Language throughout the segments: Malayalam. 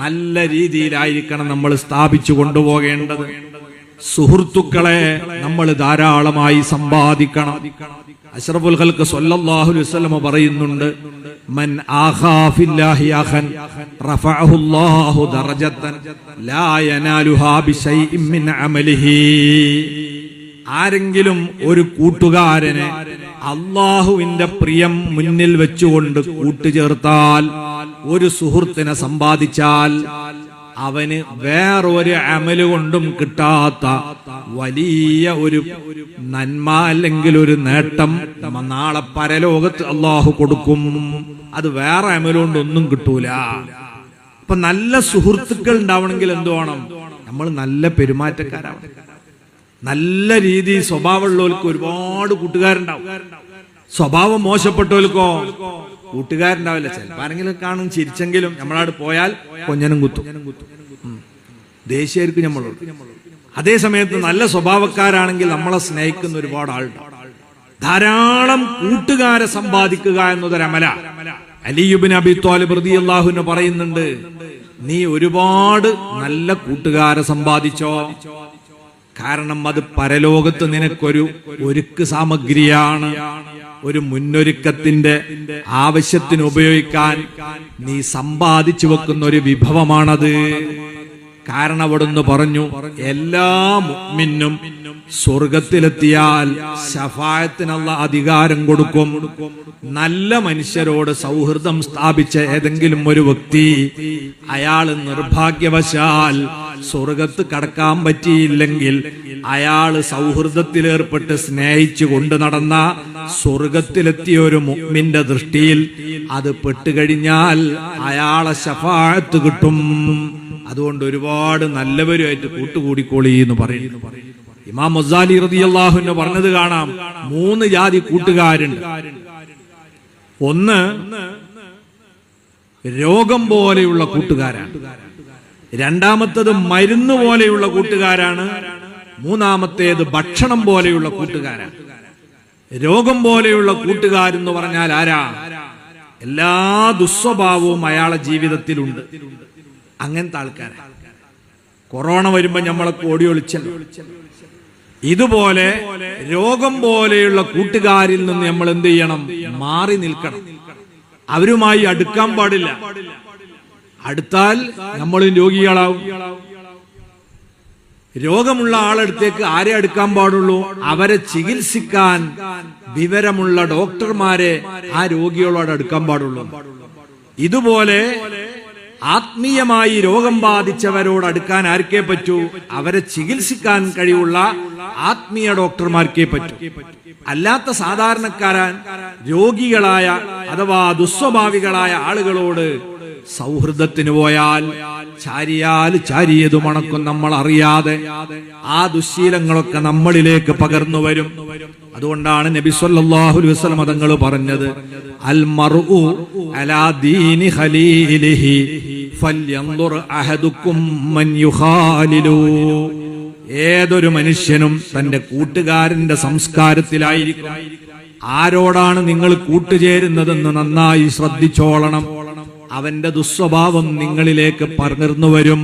നല്ല രീതിയിലായിരിക്കണം നമ്മൾ സ്ഥാപിച്ചു കൊണ്ടുപോകേണ്ടത്. സുഹൃത്തുക്കളെ നമ്മൾ ധാരാളമായി സമ്പാദിക്കണം. അഷ്റഫുൽ ഖൽക്ക് സൊല്ലാഹു വസല്ലം പറയുന്നുണ്ട് മൻ ആഖാ ഫില്ലാഹി അഖൻ റഫഅഹു അല്ലാഹു ദറജത്തൻ ലാ മിൻ ആരെങ്കിലും ഒരു കൂട്ടുകാരനെ അള്ളാഹുവിന്റെ പ്രിയം മുന്നിൽ വെച്ചുകൊണ്ട് കൂട്ടുചേർത്താൽ ഒരു സുഹൃത്തിനെ സമ്പാദിച്ചാൽ അവന് വേറൊരു അമൽ കൊണ്ടും കിട്ടാത്ത വലിയ ഒരു നന്മ അല്ലെങ്കിൽ ഒരു നേട്ടം നാളെ പരലോകത്ത് അള്ളാഹു കൊടുക്കും. അത് വേറെ അമലുകൊണ്ടൊന്നും കിട്ടൂല. അപ്പൊ നല്ല സുഹൃത്തുക്കൾ ഉണ്ടാവണമെങ്കിൽ എന്തു വേണം? നമ്മൾ നല്ല പെരുമാറ്റക്കാരാവണം. നല്ല രീതി സ്വഭാവമുള്ളവർക്ക് ഒരുപാട് കൂട്ടുകാരുണ്ടാവും. സ്വഭാവം മോശപ്പെട്ടവർക്കോ കൂട്ടുകാരുണ്ടാവില്ല. ചിലപ്പോൾ ആരെങ്കിലും കാണും ചിരിച്ചെങ്കിലും നമ്മളവിടെ പോയാൽ കൊഞ്ഞനും കുത്തും. ദേശീയർക്ക് നമ്മൾ അതേ സമയത്ത് നല്ല സ്വഭാവക്കാരാണെങ്കിൽ നമ്മളെ സ്നേഹിക്കുന്ന ഒരുപാട് ആളുണ്ടാവും ധാരാളം കൂട്ടുകാരെ സമ്പാദിക്കുക എന്നതൊരമല അലിയുബിൻ അബി തോലിബ് റതി അള്ളാഹുവിന് പറയുന്നുണ്ട് നീ ഒരുപാട് നല്ല കൂട്ടുകാരെ സമ്പാദിച്ചോ. കാരണം അത് പരലോകത്ത് നിനക്കൊരു ഒരുക്ക് സാമഗ്രിയാണ്. ഒരു മുന്നൊരുക്കത്തിന്റെ ആവശ്യത്തിന് ഉപയോഗിക്കാൻ നീ സമ്പാദിച്ചു വെക്കുന്ന ഒരു വിഭവമാണത്. കാരണം അവിടുന്ന് പറഞ്ഞു എല്ലാ മുഅ്മിനും സ്വർഗത്തിലെത്തിയാൽ ശഫായത്തിനുള്ള അധികാരം കൊടുക്കും. നല്ല മനുഷ്യരോട് സൗഹൃദം സ്ഥാപിച്ച ഏതെങ്കിലും ഒരു വ്യക്തി അയാൾ നിർഭാഗ്യവശാൽ സ്വർഗത്ത് കടക്കാൻ പറ്റിയില്ലെങ്കിൽ അയാൾ സൗഹൃദത്തിലേർപ്പെട്ട് സ്നേഹിച്ചു കൊണ്ടു നടന്ന സ്വർഗത്തിലെത്തിയ ഒരു മുമ്മിന്റെ ദൃഷ്ടിയിൽ അത് പെട്ടുകഴിഞ്ഞാൽ അയാളെ ശഫായത്ത് കിട്ടും. അതുകൊണ്ട് ഒരുപാട് നല്ലവരുമായിട്ട് കൂട്ടുകൂടിക്കോളി എന്ന് പറയുന്നു. ഇമാം മൊസാലി റതിയല്ലാഹുവിന് പറഞ്ഞത് കാണാം. മൂന്ന് ജാതി കൂട്ടുകാരുണ്ട്. ഒന്ന് രോഗം പോലെയുള്ള കൂട്ടുകാരാണ്. രണ്ടാമത്തത് മരുന്ന് പോലെയുള്ള കൂട്ടുകാരാണ്. മൂന്നാമത്തേത് ഭക്ഷണം പോലെയുള്ള കൂട്ടുകാരാണ്. രോഗം പോലെയുള്ള കൂട്ടുകാരെന്ന് പറഞ്ഞാൽ ആരാ? എല്ലാ ദുസ്വഭാവവും അയാളെ ജീവിതത്തിലുണ്ട്. അങ്ങനത്തെ ആൾക്കാരെ. കൊറോണ വരുമ്പോ നമ്മളൊക്കെ ഓടി ഒളിച്ചല്ലോ. ഇതുപോലെ രോഗം പോലെയുള്ള കൂട്ടുകാരിൽ നിന്ന് നമ്മൾ എന്ത് ചെയ്യണം? മാറി നിൽക്കണം. അവരുമായി അടുക്കാൻ പാടില്ല. അടുത്താൽ നമ്മളും രോഗികളാവും. രോഗമുള്ള ആളടുത്തേക്ക് ആരെ അടുക്കാൻ പാടുള്ളൂ? അവരെ ചികിത്സിക്കാൻ വിവരമുള്ള ഡോക്ടർമാരെ ആ രോഗികളോട് അടുക്കാൻ പാടുള്ളൂ. ഇതുപോലെ ആത്മീയമായി രോഗം ബാധിച്ചവരോട് അടുക്കാൻ ആർക്കേ പറ്റൂ? അവരെ ചികിത്സിക്കാൻ കഴിവുള്ള ആത്മീയ ഡോക്ടർമാർക്കേ പറ്റൂ. അല്ലാത്ത സാധാരണക്കാരാൻ രോഗികളായ അഥവാ ദുസ്വഭാവികളായ ആളുകളോട് സൗഹൃദത്തിന് പോയാൽ ചാരിയാൽ ചാരിയതു മണക്കും നമ്മൾ അറിയാതെ ആ ദുശീലങ്ങളൊക്കെ നമ്മളിലേക്ക് പകർന്നു വരും. അതുകൊണ്ടാണ് നബി സല്ലല്ലാഹു അലൈഹി വസല്ലം തങ്ങൾ പറഞ്ഞത് അൽ മർഉ അലാ ദീനി ഖലീലിഹി. ഏതൊരു മനുഷ്യനും തന്റെ കൂട്ടുകാരന്റെ സംസ്കാരത്തിലായിരിക്കും ആരോടാണ് നിങ്ങൾ കൂട്ടുചേരുന്നതെന്ന് നന്നായി ശ്രദ്ധിച്ചോളണം. അവന്റെ ദുസ്വഭാവം നിങ്ങളിലേക്ക് പകർന്നു വരും.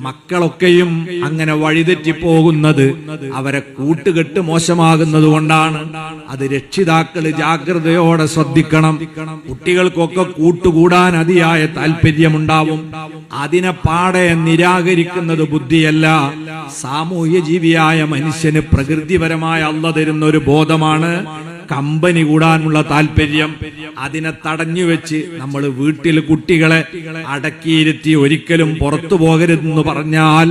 മക്കളൊക്കെയും അങ്ങനെ വഴിതെറ്റി പോകുന്നത് അവരെ കൂട്ടുകെട്ട് മോശമാകുന്നത് കൊണ്ടാണ് അത് രക്ഷിതാക്കൾ ജാഗ്രതയോടെ ശ്രദ്ധിക്കണം. കുട്ടികൾക്കൊക്കെ കൂട്ടുകൂടാൻ അതിയായ താല്പര്യമുണ്ടാവും അതിനെ പാടെ നിരാകരിക്കുന്നത് ബുദ്ധിയല്ല. സാമൂഹ്യ ജീവിയായ മനുഷ്യന് പ്രകൃതിപരമായ അല്ല തരുന്ന ഒരു ബോധമാണ്. കമ്പനി കൂടാനുള്ള താല്പര്യം അതിനെ തടഞ്ഞു വെച്ച് നമ്മൾ വീട്ടിൽ കുട്ടികളെ അടക്കിയിരുത്തി ഒരിക്കലും പുറത്തു പോകരുതെന്ന് പറഞ്ഞാൽ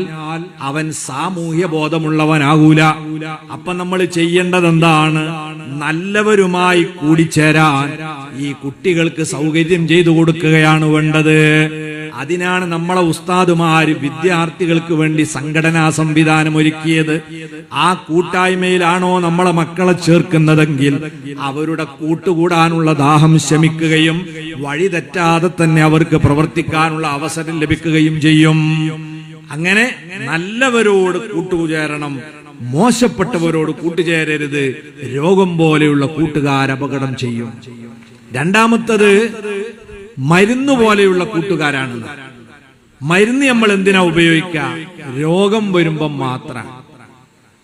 അവൻ സാമൂഹ്യ ബോധമുള്ളവനാകൂല. അപ്പൊ നമ്മൾ ചെയ്യേണ്ടത് എന്താണ് നല്ലവരുമായി കൂടിച്ചേരാൻ ഈ കുട്ടികൾക്ക് സൗകര്യം ചെയ്തു കൊടുക്കുകയാണ് വേണ്ടത്. അതിനാണ് നമ്മളെ ഉസ്താദുമാര് വിദ്യാർത്ഥികൾക്ക് വേണ്ടി സംഘടനാ സംവിധാനം ഒരുക്കിയത്. ആ കൂട്ടായ്മയിലാണോ നമ്മളെ മക്കളെ ചേർക്കുന്നതെങ്കിൽ അവരുടെ കൂട്ടുകൂടാനുള്ള ദാഹം ശമിക്കുകയും വഴി തെറ്റാതെ തന്നെ അവർക്ക് പ്രവർത്തിക്കാനുള്ള അവസരം ലഭിക്കുകയും ചെയ്യും. അങ്ങനെ നല്ലവരോട് കൂട്ടുചേരണം മോശപ്പെട്ടവരോട് കൂട്ടുചേരരുത് രോഗം പോലെയുള്ള കൂട്ടുകാർ അപകടം ചെയ്യും. രണ്ടാമത്തത് മരുന്ന് പോലെയുള്ള കൂട്ടുകാരാണ് മരുന്ന് നമ്മൾ എന്തിനാ ഉപയോഗിക്കുക? രോഗം വരുമ്പം മാത്രം.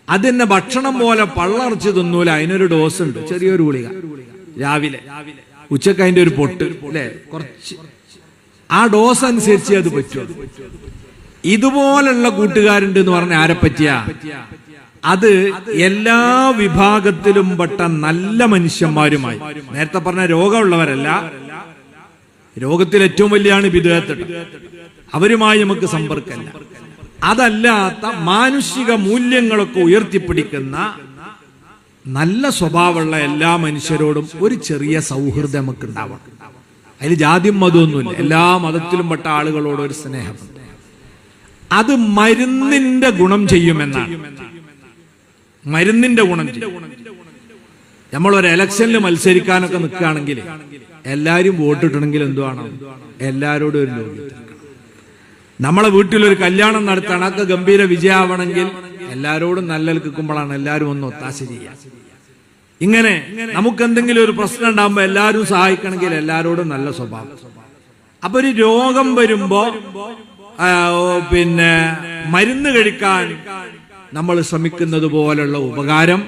അതിന്നെ ഭക്ഷണം പോലെ പള്ളറച്ചു തിന്നൂല. അതിനൊരു ഡോസ് ഉണ്ട് ചെറിയൊരു ഗുളിക. രാവിലെ. ഉച്ചയ്ക്ക് അതിന്റെ ഒരു പൊട്ട്. അല്ലെ? കുറച്ച്. ആ ഡോസ് അനുസരിച്ച് അത് പറ്റും. ഇതുപോലുള്ള കൂട്ടുകാരുണ്ട് എന്ന് പറഞ്ഞ ആരെ പറ്റിയാ? അത് എല്ലാ വിഭാഗത്തിലും പെട്ട നല്ല മനുഷ്യന്മാരുമായി. നേരത്തെ പറഞ്ഞ രോഗമുള്ളവരല്ല. രോഗത്തിൽ ഏറ്റവും വലിയാണ് വിദേഹത്തിട്ട് അവരുമായി നമുക്ക് സമ്പർക്കമില്ല. അതല്ലാത്ത മാനുഷിക മൂല്യങ്ങളൊക്കെ ഉയർത്തിപ്പിടിക്കുന്ന നല്ല സ്വഭാവമുള്ള എല്ലാ മനുഷ്യരോടും ഒരു ചെറിയ സൗഹൃദം നമുക്ക് ഉണ്ടാവണം അതിൽ ജാതിയും മതമൊന്നുമില്ല എല്ലാ മതത്തിലും പെട്ട ആളുകളോട് ഒരു സ്നേഹം അത് മരുന്നിന്റെ ഗുണം ചെയ്യുമെന്നാണ്. മരുന്നിന്റെ ഗുണം ചെയ്യും. നമ്മൾ ഒരു ഇലക്ഷനിൽ മത്സരിക്കാനൊക്കെ നിൽക്കുകയാണെങ്കിൽ എല്ലാരും വോട്ടിട്ടണമെങ്കിൽ എന്തുവാണ് എല്ലാരോടും ഒരു ലോബി നമ്മളെ വീട്ടിലൊരു കല്യാണം നടത്തണം അതൊക്കെ ഗംഭീര വിജയമാവണമെങ്കിൽ എല്ലാരോടും നല്ല നിൽക്കുമ്പോഴാണ് എല്ലാരും ഒന്ന് ഒത്താശ ചെയ്യുക. ഇങ്ങനെ നമുക്ക് എന്തെങ്കിലും ഒരു പ്രശ്നം ഉണ്ടാകുമ്പോ എല്ലാരും സഹായിക്കണമെങ്കിൽ എല്ലാരോടും നല്ല സ്വഭാവം. അപ്പൊ ഒരു രോഗം വരുമ്പോ പിന്നെ മരുന്ന് കഴിക്കാൻ നമ്മൾ ശ്രമിക്കുന്നത് പോലുള്ള ഉപകാരം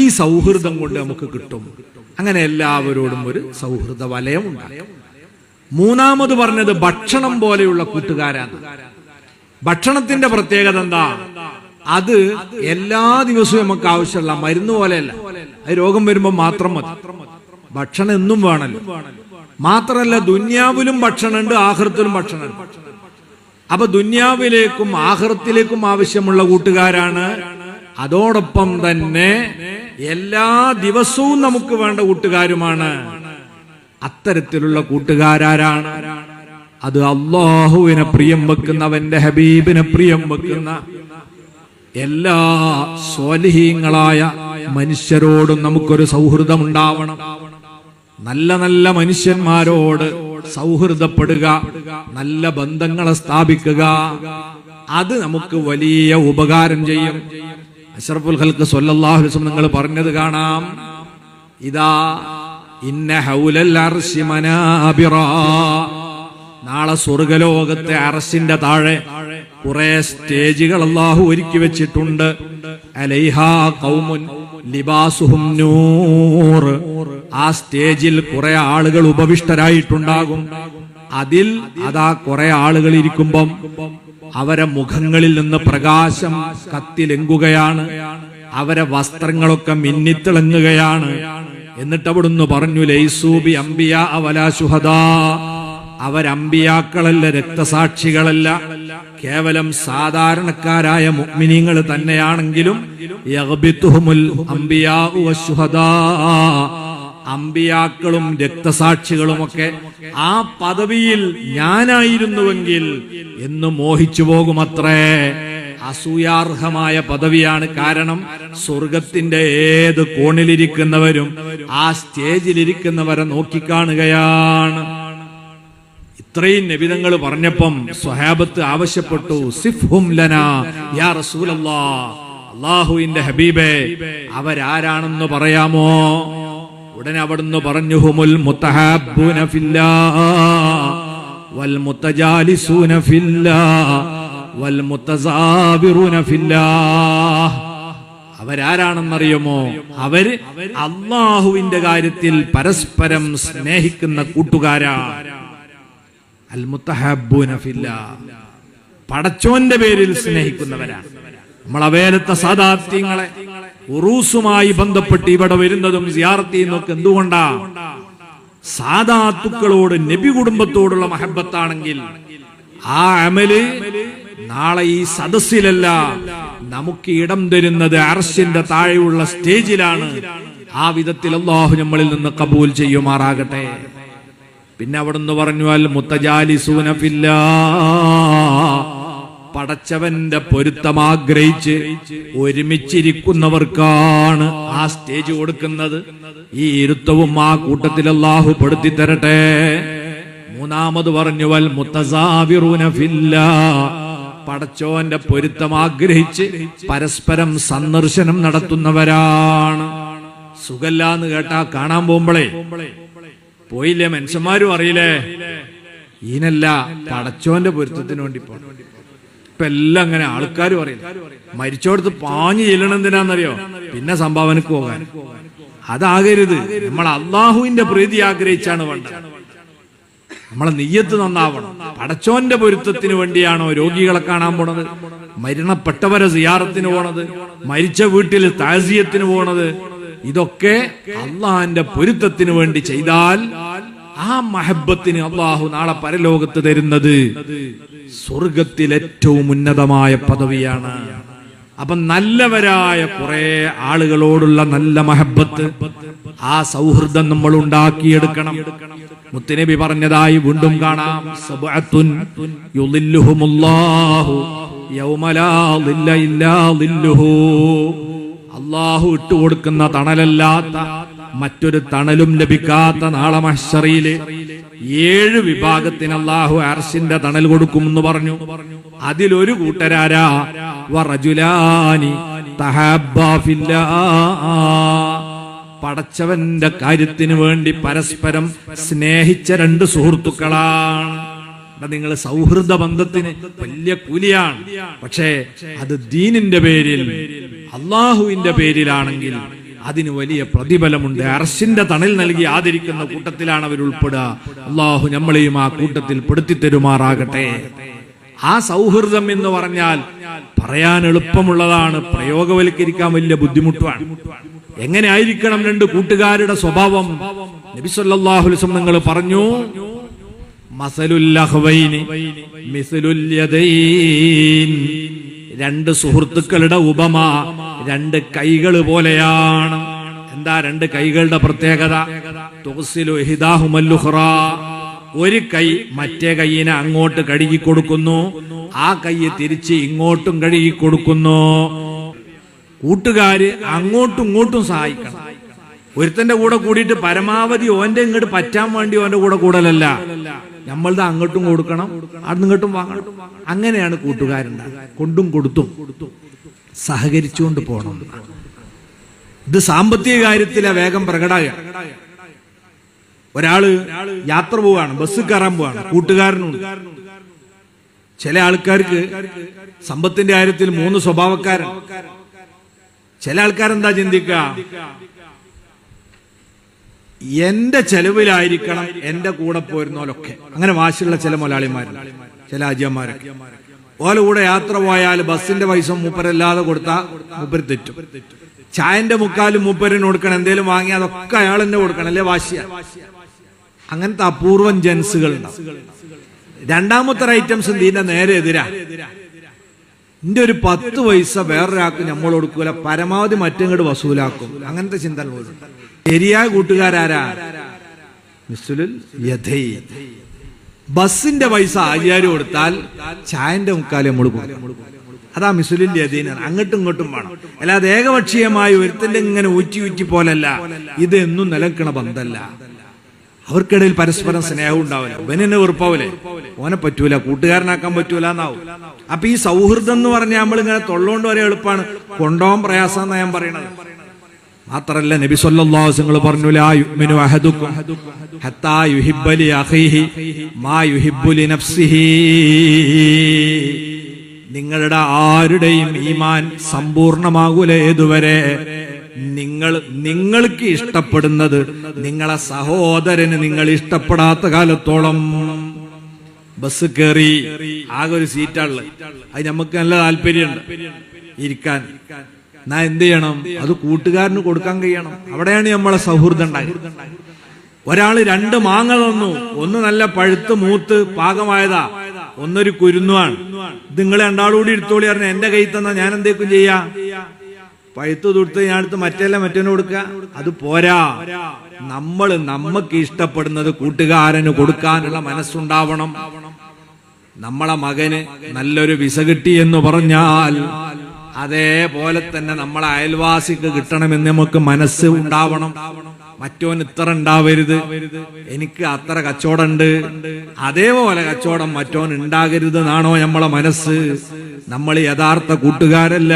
ഈ സൗഹൃദം കൊണ്ട് നമുക്ക് കിട്ടും. അങ്ങനെ എല്ലാവരോടും ഒരു സൗഹൃദ വലയം ഉണ്ടാകും മൂന്നാമത് പറഞ്ഞത് ഭക്ഷണം പോലെയുള്ള കൂട്ടുകാരാണ്. ഭക്ഷണത്തിന്റെ പ്രത്യേകത എന്താ? അത് എല്ലാ ദിവസവും നമുക്ക് ആവശ്യമുള്ള മരുന്ന് പോലെയല്ല. അത് രോഗം വരുമ്പോൾ മാത്രം മതി. ഭക്ഷണം എന്നും വേണല്ലോ. മാത്രമല്ല ദുന്യാവിലും ഭക്ഷണമുണ്ട് ആഹൃത്തിലും ഭക്ഷണമുണ്ട്. അപ്പൊ ദുന്യാവിലേക്കും ആഹൃത്തിലേക്കും ആവശ്യമുള്ള കൂട്ടുകാരാണ്. അതോടൊപ്പം തന്നെ എല്ലാ ദിവസവും നമുക്ക് വേണ്ട കൂട്ടുകാരുമാണ്. അത്തരത്തിലുള്ള കൂട്ടുകാരാരാണ്. അത് അള്ളാഹുവിനെ പ്രിയം വെക്കുന്നവന്റെ ഹബീബിനെ പ്രിയം വെക്കുന്ന എല്ലാ സ്വാലിഹീങ്ങളായ മനുഷ്യരോടും നമുക്കൊരു സൗഹൃദം ഉണ്ടാവണം നല്ല നല്ല മനുഷ്യന്മാരോട് സൗഹൃദപ്പെടുക നല്ല ബന്ധങ്ങളെ സ്ഥാപിക്കുക. അത് നമുക്ക് വലിയ ഉപകാരം ചെയ്യും. അഷറഫുൽ സല്ലല്ലാഹു അലൈഹി വസല്ലം നിങ്ങൾ പറഞ്ഞത് കാണാം. ഇതാ ഇന്ന ഹൗലൽ അർശി മനാബിറ. നാളെ സ്വർഗലോകത്തെ അറസിന്റെ താഴെ കുറെ സ്റ്റേജുകൾ അള്ളാഹു ഒരുക്കി വെച്ചിട്ടുണ്ട്. അലൈഹാ കൗമുൻ ലിബാസുഹും നൂർ. ആ സ്റ്റേജിൽ കുറെ ആളുകൾ ഉപവിഷ്ടരായിട്ടുണ്ടാകും. അതിൽ അതാ കുറെ ആളുകൾ ഇരിക്കുമ്പം അവരെ മുഖങ്ങളിൽ നിന്ന് പ്രകാശം കത്തിലെങ്കുകയാണ്. അവരെ വസ്ത്രങ്ങളൊക്കെ മിന്നിത്തിളങ്ങുകയാണ്. എന്നിട്ട് അവിടുന്ന് പറഞ്ഞു ലൈസൂബി അംബിയ അവലാശുഹദ അവരമ്പിയാക്കളല്ല രക്തസാക്ഷികളല്ല. കേവലം സാധാരണക്കാരായ മുഗ്മിനിങ്ങൾ തന്നെയാണെങ്കിലും വശുഹദാ അമ്പിയാക്കളും രക്തസാക്ഷികളുമൊക്കെ ആ പദവിയിൽ ഞാനായിരുന്നുവെങ്കിൽ എന്ന് മോഹിച്ചു പോകുമത്രേ. അസൂയാർഹമായ പദവിയാണ് കാരണം സ്വർഗത്തിന്റെ ഏത് കോണിലിരിക്കുന്നവരും ആ സ്റ്റേജിലിരിക്കുന്നവരെ നോക്കിക്കാണുകയാണ്. ഇത്രയും നിബിതങ്ങൾ പറഞ്ഞപ്പം സ്വഹാബത്ത് ആവശ്യപ്പെട്ടു സിഫ്ഹും യാ അള്ളാഹുവിന്റെ ഹബീബെ അവരാരാണെന്ന് പറയാമോ? ഉടനെ അവിടുന്ന് പറഞ്ഞു ഹുമുൽ മുത്തഹാബൂന ഫില്ലാ വൽ മുത്തജാലിസൂന ഫില്ലാ വൽ ഫില്ലാ. അവരാരാണെന്നറിയുമോ? അവർ അള്ളാഹുവിന്റെ കാര്യത്തിൽ പരസ്പരം സ്നേഹിക്കുന്ന കൂട്ടുകാരാണ്. അൽ ഫില്ലാ. പടച്ചോന്റെ പേരിൽ സ്നേഹിക്കുന്നവരാണ്. നമ്മൾ അവേലത്തെ ഉറൂസുമായി ബന്ധപ്പെട്ട് ഇവിടെ വരുന്നതും സിയാർത്ത് ചെയ്യുന്നതൊക്കെ എന്തുകൊണ്ടാ? സാദാത്തുക്കളോട് നബി കുടുംബത്തോടുള്ള മഹബത്താണെങ്കിൽ ആ അമൽ നാളെ ഈ സദസ്സിലല്ല നമുക്ക് ഇടം തരുന്നത് അർശിന്റെ താഴെയുള്ള സ്റ്റേജിലാണ്. ആ വിധത്തിൽ അള്ളാഹു നമ്മളിൽ നിന്ന് കബൂൽ ചെയ്യുമാറാകട്ടെ. പിന്നെ അവിടുന്ന് പറഞ്ഞു അൽ മുത്തജാലി ഫില്ലാ പടച്ചവന്റെ പൊരുത്തം ആഗ്രഹിച്ച് ഒരുമിച്ചിരിക്കുന്നവർക്കാണ് ആ സ്റ്റേജ് കൊടുക്കുന്നത്. ഈ ഇരുത്തവും ആ കൂട്ടത്തിൽ അല്ലാഹു പെടുത്തി തരട്ടെ. മൂന്നാമത് പറഞ്ഞു വൽ മുത്തസാവിറൂന ഫില്ലാ. പടച്ചോന്റെ പൊരുത്തം ആഗ്രഹിച്ച് പരസ്പരം സന്ദർശനം നടത്തുന്നവരാണ്. സുഖല്ല എന്ന് കേട്ടാ കാണാൻ പോകുമ്പോളേ. പോയില്ലേ മനുഷ്യന്മാരും അറിയില്ലേ? ഈനല്ല പടച്ചോന്റെ പൊരുത്തത്തിന് വേണ്ടി പോണം. ഇപ്പൊ എല്ലാം അങ്ങനെ ആൾക്കാർ പറയും മരിച്ചോടത്ത് പാഞ്ഞു ചെല്ലണം എന്തിനാന്നറിയോ? പിന്നെ സംഭാവനക്ക് പോകാൻ. അതാകരുത്. നമ്മൾ അള്ളാഹുവിന്റെ പ്രീതി ആഗ്രഹിച്ചാണ് വേണ്ടത്. നമ്മളെ നെയ്യത്ത് നന്നാവണം. പടച്ചോന്റെ പൊരുത്തത്തിന് വേണ്ടിയാണോ രോഗികളെ കാണാൻ പോണത്? മരണപ്പെട്ടവരെ സിയാറത്തിന് പോണത്? മരിച്ച വീട്ടിൽ താസിയത്തിന് പോണത്? ഇതൊക്കെ അള്ളാഹിന്റെ പൊരുത്തത്തിന് വേണ്ടി ചെയ്താൽ ആ മഹബത്തിന് അള്ളാഹു നാളെ പരലോകത്ത് തരുന്നത്. സ്വർഗത്തിൽ ഏറ്റവും ഉന്നതമായ പദവിയാണ്. അപ്പൊ നല്ലവരായ കുറെ ആളുകളോടുള്ള നല്ല മഹബത്ത് ആ സൗഹൃദം നമ്മൾ ഉണ്ടാക്കിയെടുക്കണം. മുത്തനബി പറഞ്ഞതായി വീണ്ടും കാണാം. അള്ളാഹു ഇട്ടുകൊടുക്കുന്ന തണലല്ലാത്ത മറ്റൊരു തണലും ലഭിക്കാത്ത നാളെ മഹ്ശറിയിൽ ഏഴ് വിഭാഗത്തിന് അള്ളാഹു അർഷിന്റെ തണൽ കൊടുക്കും എന്ന് പറഞ്ഞു. അതിലൊരു കൂട്ടരാരാ? വറജുലാനി പടച്ചവന്റെ കാര്യത്തിന് വേണ്ടി പരസ്പരം സ്നേഹിച്ച രണ്ട് സുഹൃത്തുക്കളാണ്. നിങ്ങൾ സൗഹൃദ ബന്ധത്തിന് വലിയ കൂലിയാണ്. പക്ഷേ അത് ദീനിന്റെ പേരിൽ അള്ളാഹുവിന്റെ പേരിലാണെങ്കിൽ അതിന് വലിയ പ്രതിഫലമുണ്ട്. അർശിന്റെ തണൽ നൽകി ആദരിക്കുന്ന കൂട്ടത്തിലാണ് അവർ ഉൾപ്പെടുക. അള്ളാഹു നമ്മളെയും ആ കൂട്ടത്തിൽ പെടുത്തി തരുമാറാകട്ടെ. ആ സൗഹൃദം എന്ന് പറഞ്ഞാൽ പറയാൻ എളുപ്പമുള്ളതാണ് പ്രയോഗവൽക്കരിക്കാൻ വലിയ ബുദ്ധിമുട്ടാണ് എങ്ങനെ ആയിരിക്കണം രണ്ട് കൂട്ടുകാരുടെ സ്വഭാവം? നബിസ്വല്ലാഹുലിസം നിങ്ങൾ പറഞ്ഞു മസലുല്ലഹ്വൈനി മിസലുൽ യദൈൻ. രണ്ട് സുഹൃത്തുക്കളുടെ ഉപമ രണ്ട് കൈകൾ പോലെയാണ്. എന്താ രണ്ട് കൈകളുടെ പ്രത്യേകത. ഒരു കൈ മറ്റേ കൈയിനെ അങ്ങോട്ട് കഴുകി കൊടുക്കുന്നു. ആ കൈ തിരിച്ച് ഇങ്ങോട്ടും കഴുകി കൊടുക്കുന്നു. കൂട്ടുകാര് അങ്ങോട്ടും ഇങ്ങോട്ടും സഹായിക്കണം. ഒരുത്തന്റെ കൂടെ കൂടിയിട്ട് പരമാവധി ഓന്റെ ഇങ്ങോട്ട് പറ്റാൻ വേണ്ടി ഓന്റെ കൂടെ കൂടലല്ല. നമ്മളുടെ അങ്ങോട്ടും കൊടുക്കണം അവിടെ ഇങ്ങോട്ടും വാങ്ങണം. അങ്ങനെയാണ് കൂട്ടുകാരുണ്ടാകുക കൊണ്ടും കൊടുത്തും സഹകരിച്ചുകൊണ്ട് പോകണം ഇത് സാമ്പത്തിക കാര്യത്തിലെ വേഗം പ്രകടായ. ഒരാൾ യാത്ര പോവാണ് ബസ് കയറാൻ പോവാണ് കൂട്ടുകാരനുണ്ട്. ചില ആൾക്കാർക്ക് സമ്പത്തിന്റെ കാര്യത്തിൽ മൂന്ന് സ്വഭാവക്കാരൻ ചില ആൾക്കാരെന്താ ചിന്തിക്ക? എന്റെ ചെലവിലായിരിക്കണം എന്റെ കൂടെ പോരുന്നോലൊക്കെ അങ്ങനെ വാശിയുള്ള ചില മലയാളിമാരുണ്ട് ചില അജിയന്മാരൊക്കെ. ഓല കൂടെ യാത്ര പോയാൽ ബസ്സിന്റെ പൈസ മൂപ്പരല്ലാതെ കൊടുത്താ മൂപ്പര് തെറ്റും. ചായന്റെ മുക്കാലും മൂപ്പരിന് കൊടുക്കണം എന്തേലും വാങ്ങി അതൊക്കെ അയാൾ തന്നെ കൊടുക്കണം അല്ലേ വാശിയ? അങ്ങനത്തെ അപൂർവം ജൻസുകൾ രണ്ടാമത്തെ ഐറ്റംസ് ഇതിന്റെ നേരെ എതിരാ. എന്റെ ഒരു പത്ത് പൈസ വേറൊരാൾക്ക് നമ്മൾ കൊടുക്കൂല പരമാവധി മറ്റങ്ങോട്ട് വസൂലാക്കും. അങ്ങനത്തെ ചിന്ത ശരിയായ കൂട്ടുകാരാരാ. ബസിന്റെ പൈസ ആചാര്യം കൊടുത്താൽ ചായന്റെ മുക്കാലം നമ്മൾ കൊടുക്കും. അതാ മിസുലിന്റെ യദീനാണ്. അങ്ങോട്ടും ഇങ്ങോട്ടും വേണം. അല്ലാതെ ഏകപക്ഷീയമായി ഒരുത്തന്റെ ഇങ്ങനെ ഊറ്റി ഊറ്റി പോലല്ല. ഇത് എന്നും നിലനിൽക്കണ ബന്ധല്ല. അവർക്കിടയിൽ പരസ്പരം സ്നേഹം ഉണ്ടാവില്ല ഇവനെന്നെ വെറുപ്പാവില്ലേ? ഓനെ പറ്റൂല കൂട്ടുകാരനാക്കാൻ പറ്റൂല എന്നാവും അപ്പൊ ഈ സൗഹൃദം എന്ന് പറഞ്ഞാൽ നമ്മൾ ഇങ്ങനെ തൊള്ളോണ്ട് വരെ എളുപ്പമാണ് കൊണ്ടോം പ്രയാസം എന്നാ ഞാൻ പറയണത്. മാത്രല്ല നബി വസല്ലം പറഞ്ഞു നിങ്ങളുടെ ആരുടെയും ഈമാൻ സമ്പൂർണമാകൂല ഏതുവരെ നിങ്ങൾ നിങ്ങൾക്ക് ഇഷ്ടപ്പെടുന്നത് നിങ്ങളെ സഹോദരന് നിങ്ങൾ ഇഷ്ടപ്പെടാത്ത കാലത്തോളം ബസ് കയറി ആകെ ഒരു സീറ്റാണ് അത് നമുക്ക് നല്ല താല്പര്യമുണ്ട്. ഇരിക്കാൻ. ഞാൻ എന്ത് ചെയ്യണം? അത് കൂട്ടുകാരന് കൊടുക്കാൻ കഴിയണം. അവിടെയാണ് നമ്മളെ സൗഹൃദം ഉണ്ടായത്. ഒരാൾ രണ്ട് മാങ്ങ തന്നു. ഒന്ന് നല്ല പഴുത്ത് മൂത്ത് പാകമായതാ. ഒന്നൊരു കുരുന്നുവാണ്. നിങ്ങൾ രണ്ടാളുകൂടി എടുത്തോളി പറഞ്ഞ എന്റെ കൈ തന്നാ ഞാൻ എന്തേക്കും ചെയ്യാ? പഴുത്ത് തൊടുത്ത് ഞാൻ അടുത്ത് മറ്റേല്ല മറ്റേന് കൊടുക്കുക? അത് പോരാ. നമ്മൾ നമുക്ക് ഇഷ്ടപ്പെടുന്നത് കൂട്ടുകാരന് കൊടുക്കാനുള്ള മനസ്സുണ്ടാവണം. നമ്മളെ മകന് നല്ലൊരു വിസ കിട്ടി എന്ന് പറഞ്ഞാൽ അതേപോലെ തന്നെ നമ്മളെ അയൽവാസിക്ക് കിട്ടണമെന്ന് നമുക്ക് മനസ്സ് ഉണ്ടാവണം. മറ്റോൻ ഇത്ര ഉണ്ടാവരുത്. എനിക്ക് അത്ര കച്ചവടമുണ്ട് അതേപോലെ കച്ചവടം മറ്റോൻ ഉണ്ടാകരുത് എന്നാണോ നമ്മളെ മനസ്സ്? നമ്മൾ യഥാർത്ഥ കൂട്ടുകാരല്ല.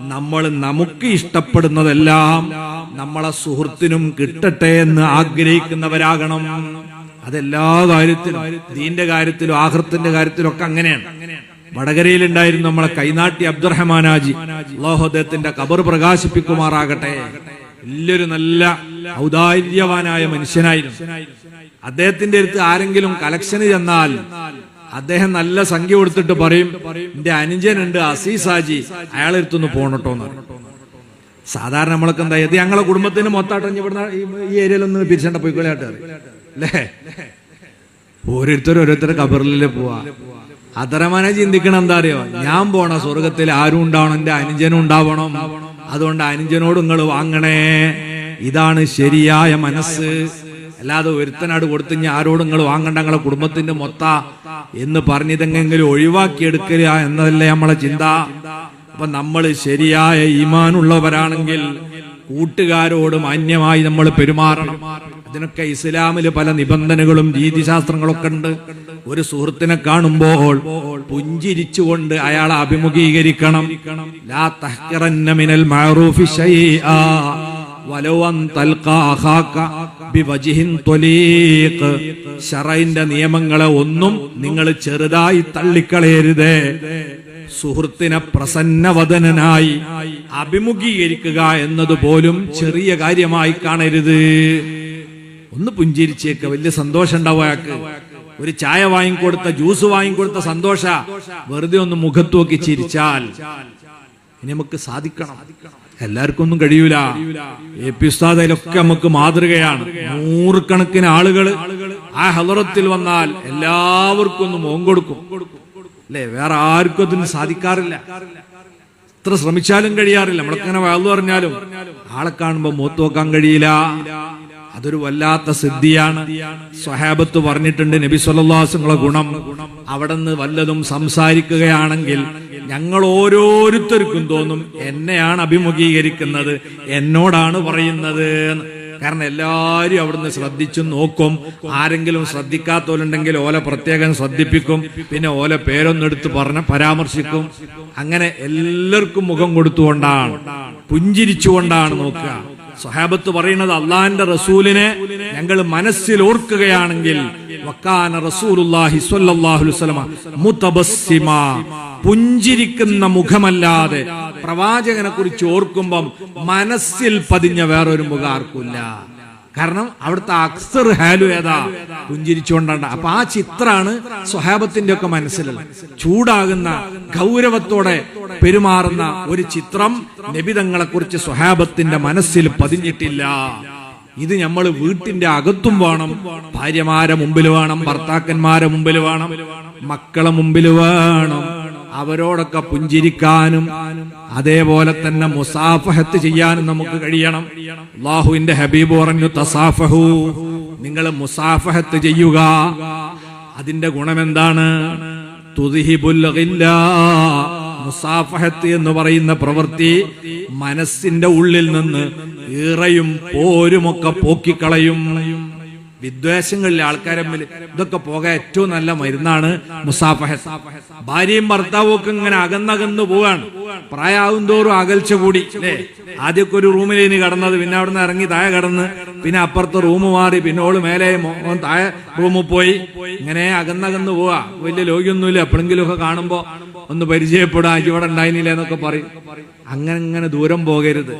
നമ്മൾ നമുക്ക് ഇഷ്ടപ്പെടുന്നതെല്ലാം നമ്മളെ സുഹൃത്തിനും കിട്ടട്ടെ എന്ന് ആഗ്രഹിക്കുന്നവരാകണം. അതെല്ലാ കാര്യത്തിലും ദീന്റെ കാര്യത്തിലും ആഹൃത്തിന്റെ കാര്യത്തിലും ഒക്കെ അങ്ങനെയാണ്. വടകരയിൽ വടകരയിലുണ്ടായിരുന്നു നമ്മളെ കൈനാട്ടി അബ്ദുറഹ്മാനാജി അള്ളാഹു അദ്ദേഹത്തിന്റെ കബർ പ്രകാശിപ്പിക്കുമാറാകട്ടെ. വലിയൊരു നല്ല ഔദാര്യവാനായ മനുഷ്യനായിരുന്നു. അദ്ദേഹത്തിന്റെ അടുത്ത് ആരെങ്കിലും കലക്ഷന് ചെന്നാൽ അദ്ദേഹം നല്ല സംഖ്യ കൊടുത്തിട്ട് പറയും എന്റെ അനുജനുണ്ട് അസീസാജി അയാളെ എടുത്തൊന്ന് പോണട്ടോ എന്ന് സാധാരണ നമ്മളൊക്കെ എന്താ ഇത് ഞങ്ങളെ കുടുംബത്തിന് മൊത്തമായിട്ട് ഇവിടുന്ന് ഈ- ഏരിയയിലൊന്ന് പിരിച്ചണ്ട പോയിക്കൊള്ളാട്ട് അല്ലേ ഓരോരുത്തരും ഓരോരുത്തരുടെ കബറിലെ പോവാ. അതരമാനെ ചിന്തിക്കണം എന്താ അറിയോ? ഞാൻ പോണ സ്വർഗത്തിൽ ആരും ഉണ്ടാവണം എന്റെ അനുജനും ഉണ്ടാവണം. അതുകൊണ്ട് അനുജനോട് നിങ്ങൾ വാങ്ങണേ. ഇതാണ് ശരിയായ മനസ്സ്. അല്ലാതെ ഒരുത്തനാട് കൊടുത്ത് ഞാൻ ആരോട് നിങ്ങൾ വാങ്ങണ്ട നിങ്ങളെ കുടുംബത്തിന്റെ മൊത്ത എന്ന് പറഞ്ഞിതെങ്കിലും ഒഴിവാക്കിയെടുക്കുക എന്നതല്ലേ നമ്മളെ ചിന്ത. അപ്പൊ നമ്മൾ ശരിയായ ഈമാനുള്ളവരാണെങ്കിൽ കൂട്ടുകാരോട് മാന്യമായി നമ്മൾ പെരുമാറണം. അതിനൊക്കെ ഇസ്ലാമിൽ പല നിബന്ധനകളും രീതിശാസ്ത്രങ്ങളൊക്കെ ഉണ്ട്. ഒരു സുഹൃത്തിനെ കാണുമ്പോൾ പുഞ്ചിരിച്ചുകൊണ്ട് അയാളെ അഭിമുഖീകരിക്കണം. ലാ മിനൽ മഅറൂഫി ശൈആ ശറൈന്റെ നിയമങ്ങളെ ഒന്നും നിങ്ങൾ ചെറുതായി തള്ളിക്കളയരുത്. സുഹൃത്തിനെ പ്രസന്നവദനായി അഭിമുഖീകരിക്കുക എന്നതുപോലും ചെറിയ കാര്യമായി കാണരുത്. ഒന്ന് പുഞ്ചിരിച്ചേക്ക് വലിയ സന്തോഷം ഉണ്ടാവും അയാൾക്ക്. ഒരു ചായ വാങ്ങിക്കൊടുത്ത ജ്യൂസ് വാങ്ങിക്കൊടുത്ത സന്തോഷ. വെറുതെ ഒന്ന് മുഖത്തു നോക്കി ചിരിച്ചാൽ ഇനി നമുക്ക് സാധിക്കണം. എല്ലാവർക്കും ഒന്നും കഴിയൂല. എ പി ഉസ്താദിലൊക്കെ നമുക്ക് മാതൃകയാണ്. നൂറുകണക്കിന് ആളുകൾ ആ ഹലറത്തിൽ വന്നാൽ എല്ലാവർക്കും ഒന്ന് മോൻ കൊടുക്കും. അല്ലേ? വേറെ ആർക്കും അതിന് സാധിക്കാറില്ല. എത്ര ശ്രമിച്ചാലും കഴിയാറില്ല. നമ്മളൊക്കെ വളർന്നു പറഞ്ഞാലും ആളെ കാണുമ്പോ മൂത്ത് നോക്കാൻ കഴിയില്ല. അതൊരു വല്ലാത്ത സിദ്ധിയാണ്. സ്വഹാബത്ത് പറഞ്ഞിട്ടുണ്ട് നബി സല്ലാസുങ്ങളെ ഗുണം. അവിടെ നിന്ന് വല്ലതും സംസാരിക്കുകയാണെങ്കിൽ ഞങ്ങൾ ഓരോരുത്തർക്കും തോന്നും എന്നെയാണ് അഭിമുഖീകരിക്കുന്നത് എന്നോടാണ് പറയുന്നത്. കാരണം എല്ലാരും അവിടുന്ന് ശ്രദ്ധിച്ചു നോക്കും. ആരെങ്കിലും ശ്രദ്ധിക്കാത്തവരുണ്ടെങ്കിൽ ഓല പ്രത്യേകം ശ്രദ്ധിപ്പിക്കും. പിന്നെ ഓല പേരൊന്നെടുത്ത് പറഞ്ഞ പരാമർശിക്കും. അങ്ങനെ എല്ലാവർക്കും മുഖം കൊടുത്തുകൊണ്ടാണ് പുഞ്ചിരിച്ചുകൊണ്ടാണ് നോക്കുക. സ്വഹാബത്ത് പറയുന്നത് അള്ളാഹിന്റെ റസൂലിനെ ഞങ്ങൾ മനസ്സിൽ ഓർക്കുകയാണെങ്കിൽ പുഞ്ചിരിക്കുന്ന മുഖമല്ലാതെ പ്രവാചകനെ കുറിച്ച് ഓർക്കുമ്പം മനസ്സിൽ പതിഞ്ഞ വേറൊരു മുഖം ആർക്കില്ല കാരണം അവിടുത്തെ അക്സർ ഹാലു ഏതാ? പുഞ്ചിരിച്ചുകൊണ്ടാണ്. അപ്പൊ ആ ചിത്രാണ് സ്വഹാബത്തിന്റെ ഒക്കെ മനസ്സിലുള്ള ചൂടാകുന്ന ഗൗരവത്തോടെ പെരുമാറുന്ന ഒരു ചിത്രം നബിതങ്ങളെ കുറിച്ച് സ്വഹാബത്തിന്റെ മനസ്സിൽ പതിഞ്ഞിട്ടില്ല. ഇത് നമ്മൾ വീട്ടിന്റെ അകത്തും വേണം ഭാര്യമാരെ മുമ്പിൽ വേണം ഭർത്താക്കന്മാരെ മുമ്പിൽ വേണം മക്കളെ മുമ്പിൽ വേണം. അവരോടൊക്കെ പുഞ്ചിരിക്കാനും അതേപോലെ തന്നെ മുസാഫഹത്ത് ചെയ്യാനും നമുക്ക് കഴിയണം. അള്ളാഹുവിന്റെ ഹബീബ് പറഞ്ഞു തസാഫഹു നിങ്ങൾ മുസാഫഹത്ത് ചെയ്യുക. അതിന്റെ ഗുണമെന്താണ്? എന്താണ്. മുസാഫഹത്ത് എന്ന് പറയുന്ന പ്രവൃത്തി മനസ്സിന്റെ ഉള്ളിൽ നിന്ന് ഈറയും പോരുമൊക്കെ പോക്കിക്കളയും. വിദ്വേഷങ്ങളിലെ ആൾക്കാരെ ഇതൊക്കെ പോകാൻ ഏറ്റവും നല്ല മരുന്നാണ് മുസാഫഹ. ഭാര്യയും ഭർത്താവും ഒക്കെ ഇങ്ങനെ അകന്നകന്ന് പോവാണ്. പ്രായാവും തോറും അകൽച്ച കൂടി ആദ്യമൊക്കെ ഒരു റൂമിലേനി കടന്നത് പിന്നെ അവിടുന്ന് ഇറങ്ങി താഴെ കടന്ന് പിന്നെ അപ്പുറത്തെ റൂം മാറി പിന്നെ ഓൾ മേലെ താഴെ റൂമിൽ പോയി. ഇങ്ങനെ അകന്നകന്ന് പോവാ. വലിയ ലോകിയൊന്നുമില്ല. എപ്പോഴെങ്കിലും ഒക്കെ കാണുമ്പോ ഒന്ന് പരിചയപ്പെടാ ഇവിടെ ഉണ്ടായിരുന്നില്ല എന്നൊക്കെ പറയും. അങ്ങനെ അങ്ങനെ ദൂരം പോകരുത്.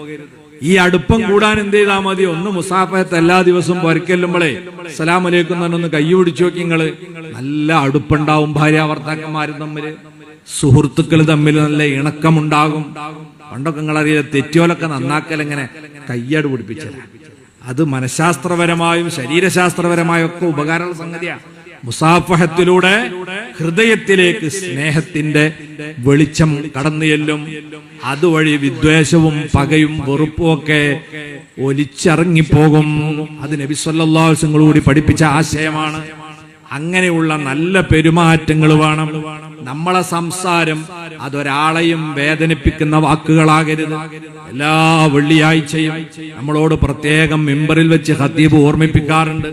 ഈ അടുപ്പം കൂടാൻ എന്ത് ചെയ്താൽ മതി? ഒന്ന് മുസാഫത്ത് എല്ലാ ദിവസവും പൊരക്കെല്ലുമ്പോളേ സലാം അലൈക്കും തന്നെ ഒന്ന് കൈ പിടിച്ചു നോക്കി നിങ്ങൾ. നല്ല അടുപ്പുണ്ടാവും ഭാര്യ ഭർത്താക്കന്മാരും തമ്മിൽ. സുഹൃത്തുക്കൾ തമ്മിൽ നല്ല ഇണക്കമുണ്ടാകും. പണ്ടൊക്കെ നിങ്ങളറിയാം തെറ്റിയോലൊക്കെ നന്നാക്കൽ കയ്യാട് പിടിപ്പിച്ചത്. അത് മനഃശാസ്ത്രപരമായും ശരീരശാസ്ത്രപരമായും ഒക്കെ ഉപകാരമുള്ള സംഗതിയാണ് മുസാഫഹത്തിലൂടെ ഹൃദയത്തിലേക്ക് സ്നേഹത്തിന്റെ വെളിച്ചം കടന്നു ചെല്ലും. അതുവഴി വിദ്വേഷവും പകയും വെറുപ്പും ഒക്കെ ഒലിച്ചിറങ്ങിപ്പോകും. അത് നബി സല്ലാസ്ങ്ങൾ കൂടി പഠിപ്പിച്ച ആശയമാണ്. അങ്ങനെയുള്ള നല്ല പെരുമാറ്റങ്ങൾ വേണം. നമ്മളെ സംസാരം അതൊരാളെയും വേദനിപ്പിക്കുന്ന വാക്കുകളാകരുത്. എല്ലാ വെള്ളിയാഴ്ചയും നമ്മളോട് പ്രത്യേകം മെമ്പറിൽ വെച്ച് ഹത്തീബ് ഓർമ്മിപ്പിക്കാറുണ്ട്.